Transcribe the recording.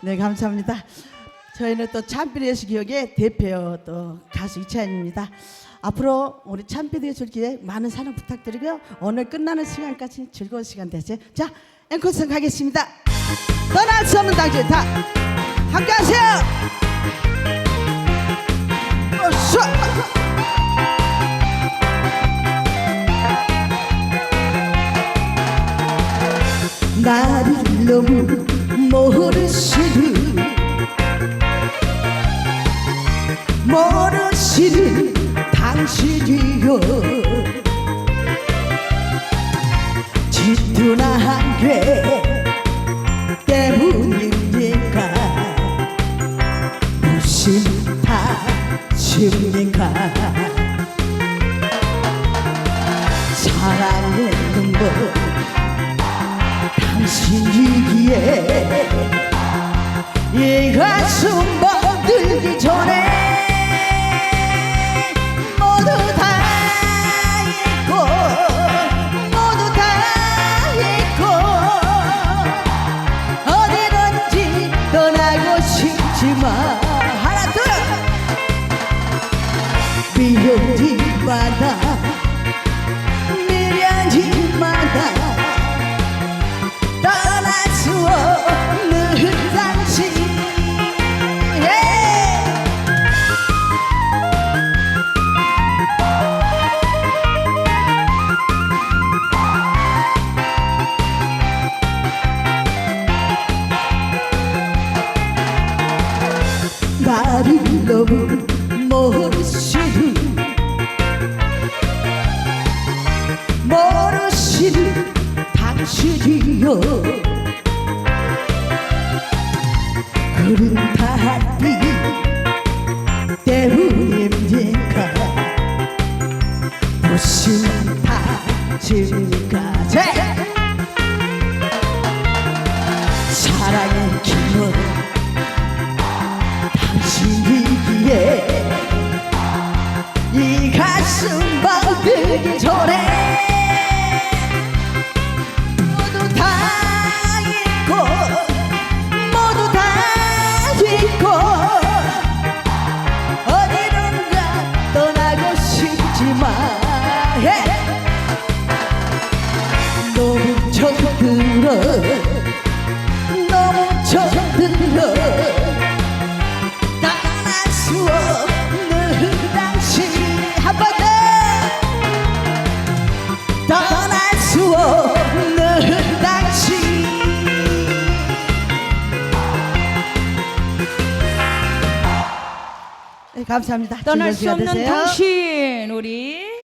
네, 감사합니다. 저희는 또 참비례수 기억의 대표 또 가수 이차연입니다. 앞으로 우리 참비례수 기에 많은 사랑 부탁드리고요. 오늘 끝나는 시간까지 즐거운 시간 되세요. 자, 앵콜송 가겠습니다. 떠날 수 없는 당신 다 함께 하세요. 어, 쏘! 나를 너무 모르시는 모르시는 당신이요. 질투나 게 때문입니까? 무심타십니까? 사랑했는 뭐 미련지마다 미련지마다 떠날 수 없는 당신 예! 나를 너무 모르시는 당신이요 그런 달빛 때문입니까 무슨 제 사랑의 기분 당신이기에 이 가슴 멍들기 전에 정들어 떠날 수 없는 당신 한 번 더 떠날 수 없는 당신 네, 감사합니다. 떠날 즐거운 수 시간 없는 되세요. 당신 우리